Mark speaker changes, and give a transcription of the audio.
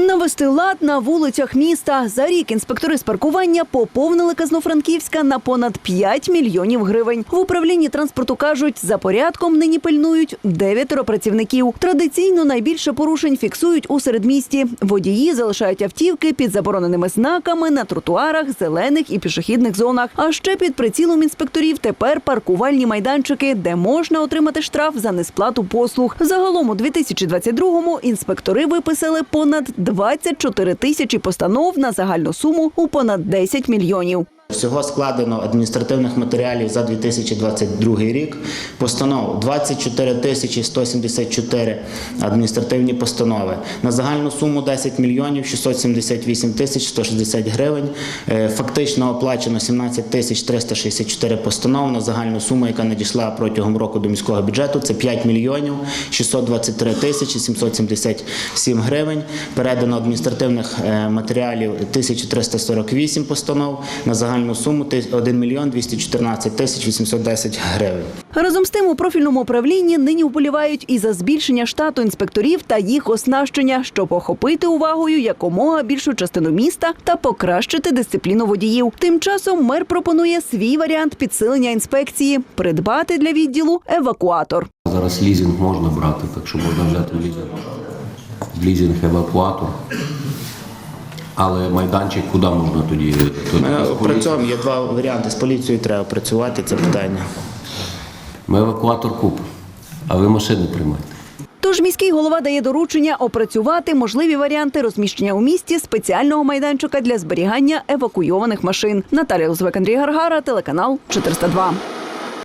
Speaker 1: Навести лад на вулицях міста. За рік інспектори з паркування поповнили казну Франківська на понад 5 мільйонів гривень. В управлінні транспорту кажуть, за порядком нині пильнують дев'ятеро працівників. Традиційно найбільше порушень фіксують у середмісті. Водії залишають автівки під забороненими знаками на тротуарах, зелених і пішохідних зонах. А ще під прицілом інспекторів тепер паркувальні майданчики, де можна отримати штраф за несплату послуг. Загалом у 2022-му інспектори виписали понад 24 тисячі постанов на загальну суму у понад 10 мільйонів.
Speaker 2: Всього складено адміністративних матеріалів за 2022 рік. Постанов 24 тисячі 174 адміністративні постанови. На загальну суму 10 мільйонів 678 тисяч 160 гривень. Е, Фактично оплачено 17 тисяч 364 постанов на загальну суму, яка надійшла протягом року до міського бюджету. Це 5 мільйонів 623 тисячі 777 гривень. Передано адміністративних е, матеріалів 1348 постанов на загальну суму 1 мільйон 214 тисяч 810 гривень.
Speaker 1: Разом з тим у профільному управлінні нині вболівають і за збільшення штату інспекторів та їх оснащення, щоб охопити увагою якомога більшу частину міста та покращити дисципліну водіїв. Тим часом мер пропонує свій варіант підсилення інспекції придбати для відділу евакуатор.
Speaker 3: Зараз лізинг можна брати, так що можна взяти лізинг, в лізинг евакуатор. Але майданчик куди можна тоді?
Speaker 2: Ми опрацьовуємо, є два варіанти. З поліцією треба працювати це питання.
Speaker 3: Ми евакуатор купимо, а ви машини приймайте.
Speaker 1: Тож міський голова дає доручення опрацювати можливі варіанти розміщення у місті спеціального майданчика для зберігання евакуйованих машин. Наталія Лузвек, Андрій Гаргара, телеканал 402.